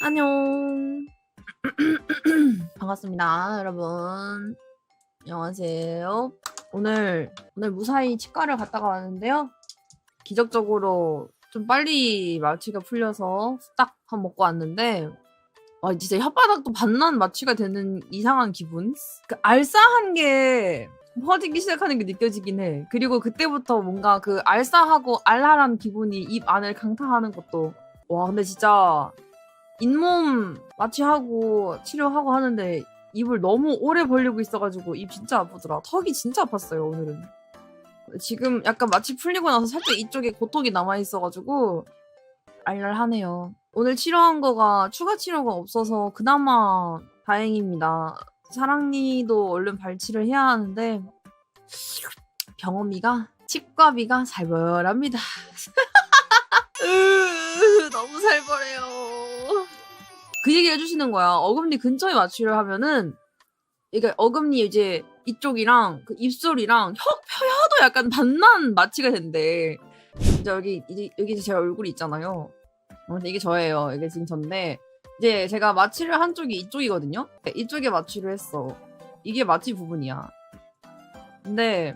안녕. 반갑습니다, 여러분. 안녕하세요. 오늘 오늘 무사히 치과를 갔다가 왔는데요. 기적적으로 좀 빨리 마취가 풀려서 딱 밥 먹고 왔는데 와 진짜 혓바닥도 반난 마취가 되는 이상한 기분. 그 알싸한 게 퍼지기 시작하는 게 느껴지긴 해. 그리고 그때부터 뭔가 그 알싸하고 알랄한 기분이 입 안을 강타하는 것도 와 근데 진짜 잇몸 마취하고 치료하고 하는데 입을 너무 오래 벌리고 있어가지고 입 진짜 아프더라. 턱이 진짜 아팠어요 오늘은. 지금 약간 마취 풀리고 나서 살짝 이쪽에 고통이 남아 있어가지고 알랄하네요. 오늘 치료한 거가 추가 치료가 없어서 그나마 다행입니다. 사랑니도 얼른 발치를 해야 하는데 병원비가 치과비가 살벌합니다. 으, 너무 살벌해요. 그 얘기 해주시는 거야. 어금니 근처에 마취를 하면은 이게 어금니 이제 이쪽이랑 그 입술이랑 혀, 혀도 약간 반난 마취가 된대. 이제 여기 여기 제 얼굴이 있잖아요. 어, 이게 저예요. 이게 지금 전데 이제 제가 마취를 한 쪽이 이쪽이거든요. 네, 이쪽에 마취를 했어. 이게 마취 부분이야. 근데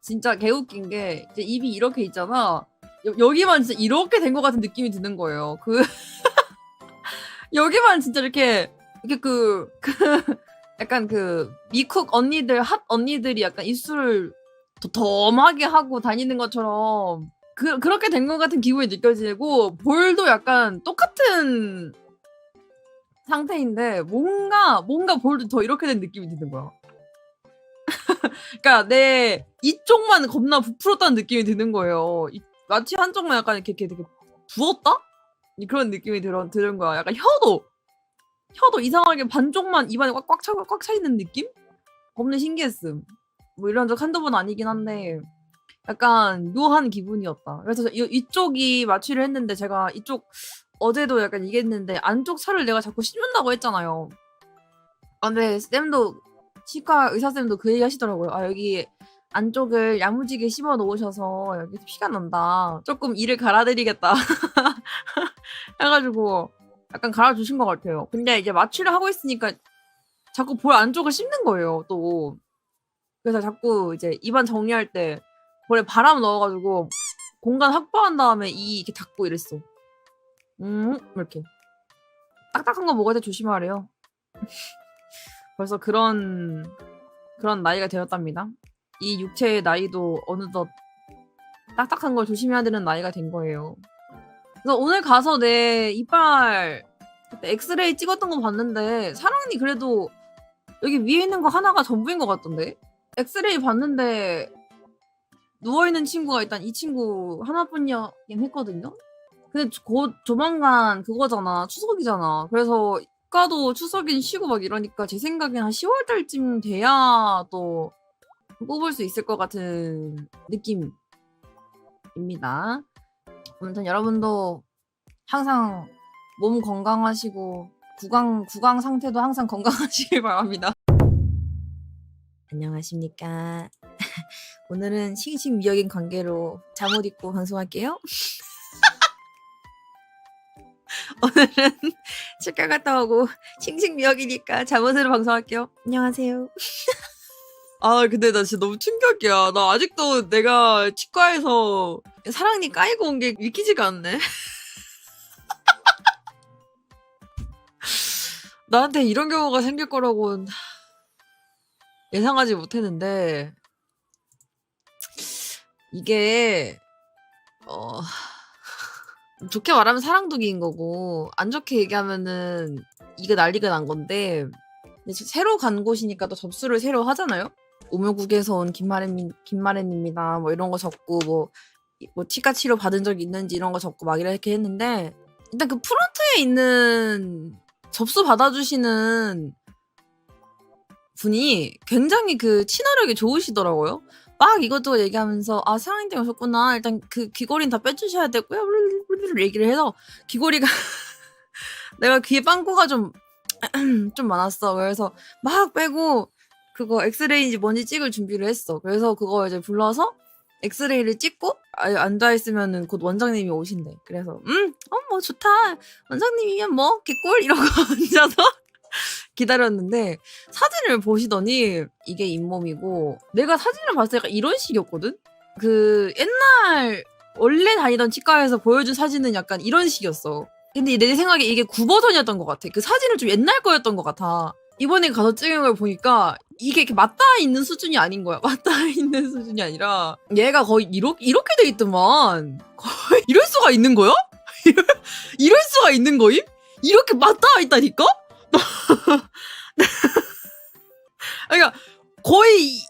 진짜 개웃긴 게 이제 입이 이렇게 있잖아. 여, 여기만 진짜 이렇게 된 것 같은 느낌이 드는 거예요. 그 여기만 진짜 이렇게 이렇게 그, 그 약간 그 미쿡 언니들 핫 언니들이 약간 입술을 도톰하게 하고 다니는 것처럼 그 그렇게 된 것 같은 기분이 느껴지고 볼도 약간 똑같은 상태인데 뭔가 뭔가 볼도 더 이렇게 된 느낌이 드는 거야. 그러니까 내 이쪽만 겁나 부풀었다는 느낌이 드는 거예요. 이, 마치 한쪽만 약간 이렇게, 이렇게 되게 부었다? 그런 느낌이 들어, 드는 거야. 약간 혀도 혀도 이상하게 반쪽만 입안에 꽉꽉 차, 꽉차 있는 느낌? 겁나 신기했음. 뭐 이런 적 한두 번 아니긴 한데 약간 묘한 기분이었다. 그래서 이, 이쪽이 마취를 했는데 제가 이쪽 어제도 약간 얘기했는데 안쪽 살을 내가 자꾸 씹는다고 했잖아요. 아, 근데 쌤도 치과 의사 쌤도 그 얘기 하시더라고요. 아 여기 안쪽을 야무지게 씹어 놓으셔서 여기 피가 난다. 조금 이를 갈아드리겠다. 해가지고 약간 갈아주신 것 같아요. 근데 이제 마취를 하고 있으니까 자꾸 볼 안쪽을 씹는 거예요, 또. 그래서 자꾸 이제 입안 정리할 때 볼에 바람 넣어가지고 공간 확보한 다음에 이 이렇게 닫고 이랬어. 음, 이렇게. 딱딱한 거 먹을 때 조심하래요. 벌써 그런, 그런 나이가 되었답니다. 이 육체의 나이도 어느덧 딱딱한 걸 조심해야 되는 나이가 된 거예요. 그래서 오늘 가서 내 이빨 엑스레이 찍었던 거 봤는데 사랑니 그래도 여기 위에 있는 거 하나가 전부인 것 같던데 엑스레이 봤는데 누워있는 친구가 일단 이 친구 하나뿐이긴 했거든요 근데 곧 조만간 그거잖아 추석이잖아 그래서 이과도 추석인 쉬고 막 이러니까 제 생각엔 한 10월 달쯤 돼야 또 뽑을 수 있을 것 같은 느낌입니다 아무튼 여러분도 항상 몸 건강하시고 구강 구강 상태도 항상 건강하시길 바랍니다. 안녕하십니까. 오늘은 싱싱미역인 관계로 잠옷 입고 방송할게요. 오늘은 치과 갔다 오고 싱싱미역이니까 잠옷으로 방송할게요. 안녕하세요. 아 근데 나 진짜 너무 충격이야. 나 아직도 내가 치과에서 사랑니 까이고 온 게 믿기지가 않네. 나한테 이런 경우가 생길 거라고는 예상하지 못했는데 이게 어 좋게 말하면 사랑둥이인 거고 안 좋게 얘기하면은 이게 난리가 난 건데 새로 간 곳이니까 또 접수를 새로 하잖아요. 우묘국에서 온 김마래님, 김마래입니다. 뭐 이런 거 적고 뭐, 뭐 치과 치료 받은 적 있는지 이런 거 적고 막 이렇게 했는데 일단 그 프론트에 있는 접수 받아주시는 분이 굉장히 그 친화력이 좋으시더라고요. 막 이것저것 얘기하면서 아 사랑님 오셨구나. 일단 그 귀걸이는 다 빼주셔야 되고요. 얘기를 해서 귀걸이가 내가 귀에 빵꾸가 좀 좀 많았어. 그래서 막 빼고 그거 엑스레이인지 뭔지 찍을 준비를 했어. 그래서 그거 이제 불러서 엑스레이를 찍고 아, 앉아 있으면은 곧 원장님이 오신대. 그래서 음, 어 뭐 좋다. 원장님이면 뭐 개꿀 이러고 앉아서 기다렸는데 사진을 보시더니 이게 잇몸이고 내가 사진을 봤을 때 이런 식이었거든. 그 옛날 원래 다니던 치과에서 보여준 사진은 약간 이런 식이었어. 근데 내 생각에 이게 9버전이었던 것 같아. 그 사진은 좀 옛날 거였던 것 같아. 이번에 가서 찍은 걸 보니까 이게 이렇게 맞닿아 있는 수준이 아닌 거야. 맞닿아 있는 수준이 아니라 얘가 거의 이렇게, 이렇게 돼 있더만. 거의 이럴 수가 있는 거야? 이럴 수가 있는 거임? 이렇게 맞닿아 있다니까? 그러니까 거의 이,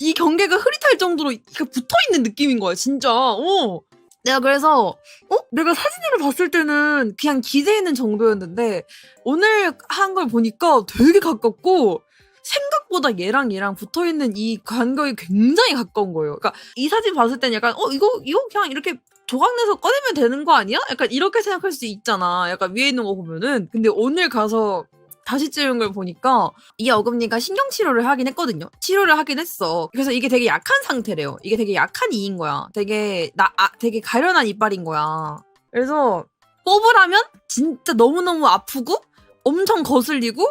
이 경계가 흐릿할 정도로 붙어 있는 느낌인 거야, 진짜. 어. 내가 그래서 어? 내가 사진으로 봤을 때는 그냥 기대있는 정도였는데 오늘 한 걸 보니까 되게 가깝고 생각보다 얘랑 얘랑 붙어 있는 이 간격이 굉장히 가까운 거예요. 그러니까 이 사진 봤을 때는 약간 어 이거 이거 그냥 이렇게 조각내서 꺼내면 되는 거 아니야? 약간 이렇게 생각할 수 있잖아. 약간 위에 있는 거 보면은. 근데 오늘 가서 다시 찍은 걸 보니까 이 어금니가 신경 치료를 하긴 했거든요. 치료를 하긴 했어. 그래서 이게 되게 약한 상태래요. 이게 되게 약한 이인 거야. 되게 나 아, 되게 가련한 이빨인 거야. 그래서 뽑으라면 진짜 너무너무 아프고 엄청 거슬리고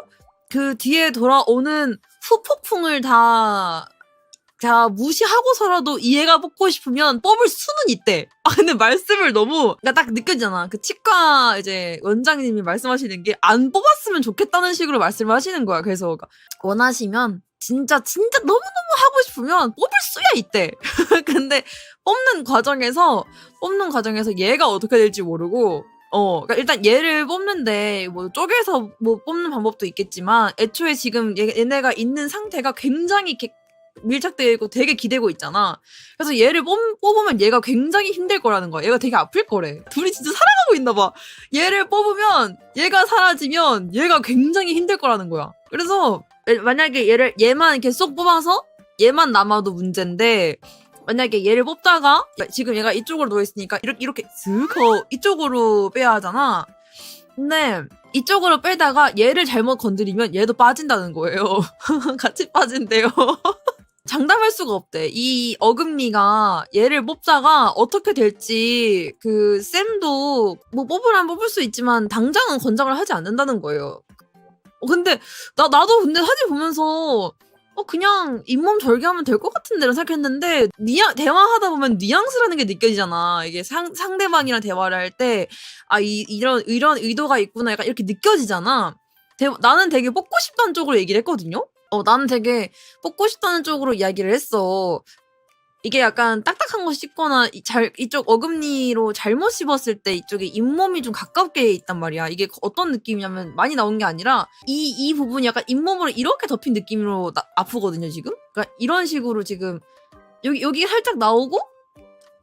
그 뒤에 돌아오는 후폭풍을 다, 다 무시하고서라도 이해가 뽑고 싶으면 뽑을 수는 있대. 아, 근데 말씀을 너무, 그러니까 딱 느껴지잖아. 그 치과 이제 원장님이 말씀하시는 게 안 뽑았으면 좋겠다는 식으로 말씀을 하시는 거야. 그래서 원하시면 진짜, 진짜 너무너무 하고 싶으면 뽑을 수야 있대. 근데 뽑는 과정에서, 뽑는 과정에서 얘가 어떻게 될지 모르고, 어, 그러니까 일단 얘를 뽑는데 뭐 쪼개서 뭐 뽑는 방법도 있겠지만 애초에 지금 얘, 얘네가 있는 상태가 굉장히 이렇게 밀착되어 있고 되게 기대고 있잖아. 그래서 얘를 뽑, 뽑으면 얘가 굉장히 힘들 거라는 거야. 얘가 되게 아플 거래. 둘이 진짜 사랑하고 있나 봐. 얘를 뽑으면 얘가 사라지면 얘가 굉장히 힘들 거라는 거야. 그래서 만약에 얘를 얘만 쏙 뽑아서 얘만 남아도 문제인데 만약에 얘를 뽑다가 지금 얘가 이쪽으로 누워 있으니까 이렇게 이렇게 슥 이쪽으로 빼야 하잖아. 근데 이쪽으로 빼다가 얘를 잘못 건드리면 얘도 빠진다는 거예요. 같이 빠진대요. 장담할 수가 없대. 이 어금니가 얘를 뽑다가 어떻게 될지 그 쌤도 뭐 뽑으란 뽑을 수 있지만 당장은 권장을 하지 않는다는 거예요. 어, 근데 나 나도 근데 사진 보면서 어 그냥 잇몸 절개하면 될 것 같은데라는 생각했는데 뉘앙 대화하다 보면 뉘앙스라는 게 느껴지잖아. 이게 상 상대방이랑 대화를 할 때 아 이 이런 이런 의도가 있구나 약간 이렇게 느껴지잖아. 대, 나는 되게 뽑고 싶다는 쪽으로 얘기를 했거든요. 어 나는 되게 뽑고 싶다는 쪽으로 이야기를 했어. 이게 약간 딱딱한 거 씹거나 이- 잘 이쪽 어금니로 잘못 씹었을 때 이쪽에 잇몸이 좀 가깝게 있단 말이야. 이게 어떤 느낌이냐면 많이 나온 게 아니라 이 이 부분이 약간 잇몸으로 이렇게 덮인 느낌으로 나- 아프거든요 지금. 그러니까 이런 식으로 지금 여기 여기 살짝 나오고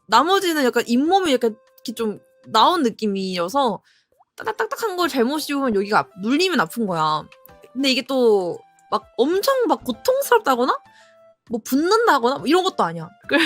나머지는 약간 잇몸이 약간 이렇게 좀 나온 느낌이어서 딱딱딱딱한 걸 잘못 씹으면 여기가 아- 눌리면 아픈 거야. 근데 이게 또 막 엄청 막 고통스럽다거나 뭐 붓는다거나 뭐 이런 것도 아니야. 그래서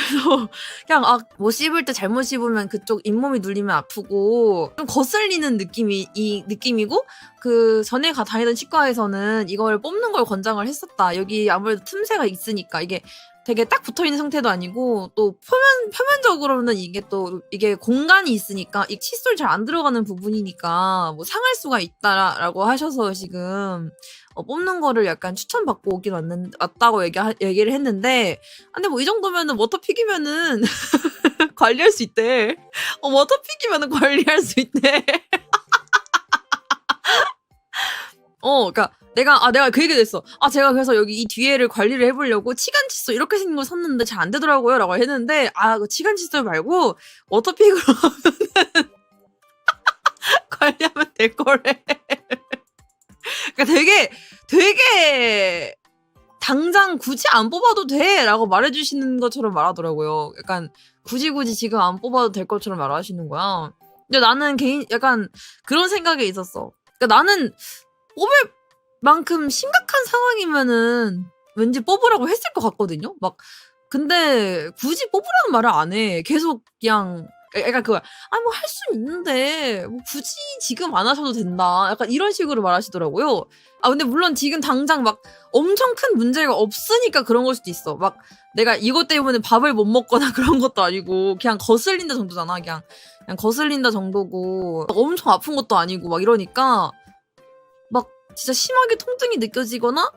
그냥 아 뭐 씹을 때 잘못 씹으면 그쪽 잇몸이 눌리면 아프고 좀 거슬리는 느낌이 이 느낌이고 그 전에 가 다니던 치과에서는 이걸 뽑는 걸 권장을 했었다. 여기 아무래도 틈새가 있으니까 이게 되게 딱 붙어 있는 상태도 아니고 또 표면 표면적으로는 이게 또 이게 공간이 있으니까 이 칫솔 잘 안 들어가는 부분이니까 뭐 상할 수가 있다라고 하셔서 지금 어, 뽑는 거를 약간 추천받고 오긴 왔는, 왔다고 얘기, 얘기를 했는데, 아, 근데 뭐 이 정도면은 워터픽이면은 관리할 수 있대. 어, 워터픽이면은 관리할 수 있대. 어, 그니까 내가, 아, 내가 그 얘기를 했어. 아, 제가 그래서 여기 이 뒤에를 관리를 해보려고 치간 칫솔 이렇게 생긴 걸 샀는데 잘 안 되더라고요. 라고 했는데, 아, 그 치간 칫솔 말고 워터픽으로 관리하면 될 거래. 그러니까 되게 되게 당장 굳이 안 뽑아도 돼라고 말해주시는 것처럼 말하더라고요. 약간 굳이 굳이 지금 안 뽑아도 될 것처럼 말하시는 거야. 근데 나는 개인 약간 그런 생각이 있었어. 그러니까 나는 뽑을 만큼 심각한 상황이면은 왠지 뽑으라고 했을 것 같거든요. 막 근데 굳이 뽑으라는 말을 안 해. 계속 그냥 약간 그거야. 아, 뭐할 수 있는데, 뭐 굳이 지금 안 하셔도 된다. 약간 이런 식으로 말하시더라고요. 아, 근데 물론 지금 당장 막 엄청 큰 문제가 없으니까 그런 걸 수도 있어. 막 내가 이것 때문에 밥을 못 먹거나 그런 것도 아니고, 그냥 거슬린다 정도잖아. 그냥, 그냥 거슬린다 정도고, 막 엄청 아픈 것도 아니고, 막 이러니까, 막 진짜 심하게 통증이 느껴지거나,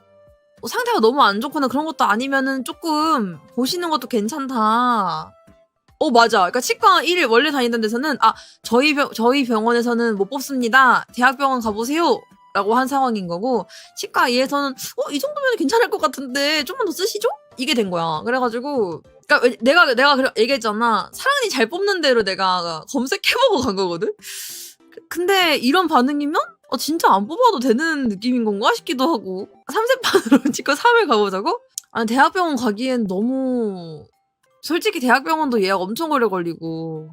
뭐 상태가 너무 안 좋거나 그런 것도 아니면은 조금 보시는 것도 괜찮다. 어 맞아. 그러니까 치과 1일 원래 다니던 데서는 아 저희 병 저희 병원에서는 못 뽑습니다. 대학병원 가보세요. 라고 한 상황인 거고 치과 2에서는 어 이 정도면 괜찮을 것 같은데 좀만 더 쓰시죠? 이게 된 거야. 그래가지고 그러니까 왜- 내가 내가 얘기했잖아. 사랑니 잘 뽑는 대로 내가 검색해보고 간 거거든. 근데 이런 반응이면 어, 진짜 안 뽑아도 되는 느낌인 건가 싶기도 하고 삼세판으로 치과 3일 가보자고? 아니 대학병원 가기엔 너무 솔직히 대학병원도 예약 엄청 오래 걸리고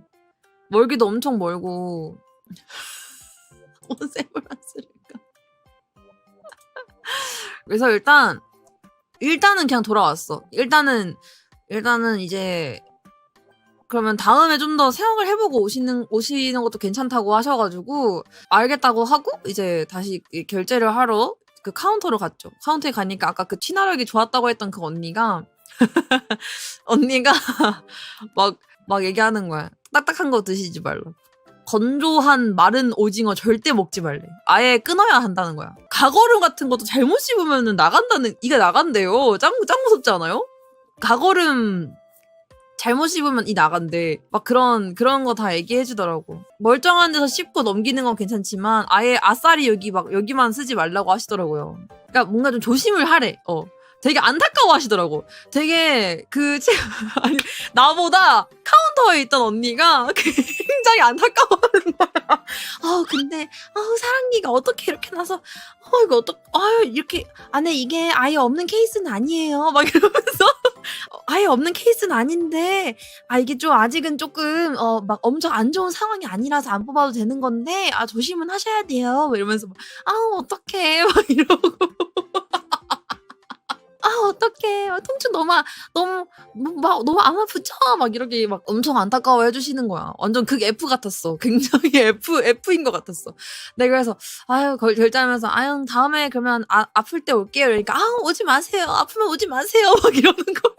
멀기도 엄청 멀고. 안 쓸까. 그래서 일단 일단은 그냥 돌아왔어. 일단은 일단은 이제 그러면 다음에 좀 더 생각을 해보고 오시는 오시는 것도 괜찮다고 하셔가지고 알겠다고 하고 이제 다시 이 결제를 하러 그 카운터로 갔죠. 카운터에 가니까 아까 그 티나력이 좋았다고 했던 그 언니가 언니가 막 막 얘기하는 거야. 딱딱한 거 드시지 말라. 건조한 마른 오징어 절대 먹지 말래. 아예 끊어야 한다는 거야. 가거름 같은 것도 잘못 씹으면 나간다는 이게 나간대요. 짱, 짱 무섭지 않아요? 가거름 잘못 씹으면 이 나간대. 막 그런 그런 거 다 얘기해 주더라고. 멀쩡한 데서 씹고 넘기는 건 괜찮지만 아예 아싸리 여기 막 여기만 쓰지 말라고 하시더라고요. 그러니까 뭔가 좀 조심을 하래. 어. 되게 안타까워 하시더라고. 되게 그 치- 아니 나보다 카운터에 있던 언니가 굉장히 안타까워 하는 거야. 아 근데 아 사랑니가 어떻게 이렇게 나서 어 이거 어떡 아 이렇게 안에 이게 아예 없는 케이스는 아니에요. 막 이러면서 어, 아예 없는 케이스는 아닌데 아 이게 좀 아직은 조금 어 막 엄청 안 좋은 상황이 아니라서 안 뽑아도 되는 건데 아 조심은 하셔야 돼요. 막 이러면서 막, 아 어떡해 막 이러고 아 어떡해 아, 통증 너무 아- 너무 뭐, 막 너무 안 아프죠? 막 이렇게 막 엄청 안타까워 해주시는 거야. 완전 극 F 같았어. 굉장히 F F인 것 같았어. 내가 그래서 아유 걸 결제하면서 아유 다음에 그러면 아, 아플 때 올게요. 그러니까 아 오지 마세요. 아프면 오지 마세요. 막 이러는 거.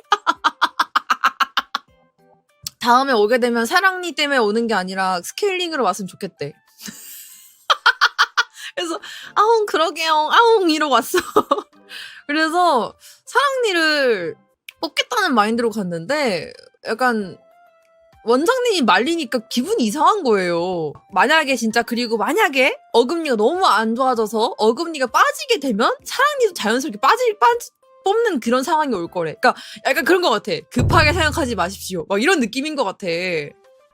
다음에 오게 되면 사랑니 때문에 오는 게 아니라 스케일링으로 왔으면 좋겠대. 그래서 아웅 그러게요. 아웅 이러고 왔어. 그래서 사랑니를 뽑겠다는 마인드로 갔는데 약간 원장님이 말리니까 기분이 이상한 거예요. 만약에 진짜 그리고 만약에 어금니가 너무 안 좋아져서 어금니가 빠지게 되면 사랑니도 자연스럽게 빠질 빠지 뽑는 그런 상황이 올 거래. 그러니까 약간 그런 것 같아. 급하게 생각하지 마십시오. 막 이런 느낌인 것 같아.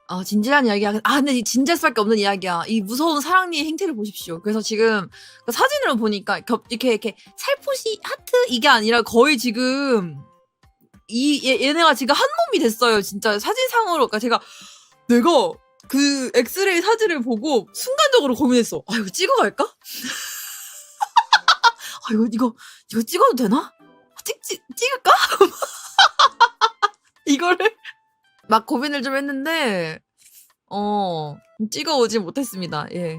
아 진지한 이야기야. 아 근데 이 진지할 수밖에 없는 이야기야. 이 무서운 사랑니의 행태를 보십시오. 그래서 지금 그 사진으로 보니까 겹 이렇게 이렇게 살포시 하트 이게 아니라 거의 지금 이 얘, 얘네가 지금 한 몸이 됐어요. 진짜 사진상으로 그러니까 제가 내가 그 엑스레이 사진을 보고 순간적으로 고민했어. 아 이거 찍어갈까? 아 이거 이거 이거 찍어도 되나? 찍, 찍 찍을까? 이거를 막 고민을 좀 했는데 어 찍어오지 못했습니다. 예.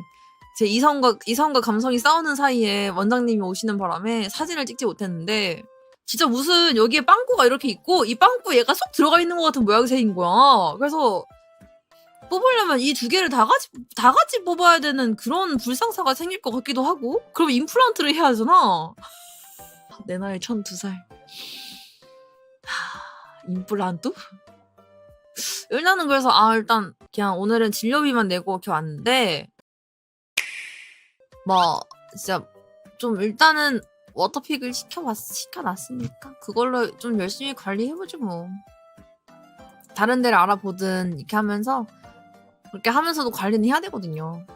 제 이성과 이성과 감성이 싸우는 사이에 원장님이 오시는 바람에 사진을 찍지 못했는데 진짜 무슨 여기에 빵꾸가 이렇게 있고 이 빵꾸 얘가 쏙 들어가 있는 것 같은 모양새인 거야. 그래서 뽑으려면 이 두 개를 다 같이 다 같이 뽑아야 되는 그런 불상사가 생길 것 같기도 하고 그럼 임플란트를 해야 하잖아. 내 나이 1002살. 하, 임플란트? 일단은 그래서 아 일단 그냥 오늘은 진료비만 내고 이렇게 왔는데 뭐 진짜 좀 일단은 워터픽을 시켜봤 시켜놨으니까 그걸로 좀 열심히 관리해보지 뭐. 다른 데를 알아보든 이렇게 하면서 그렇게 하면서도 관리는 해야 되거든요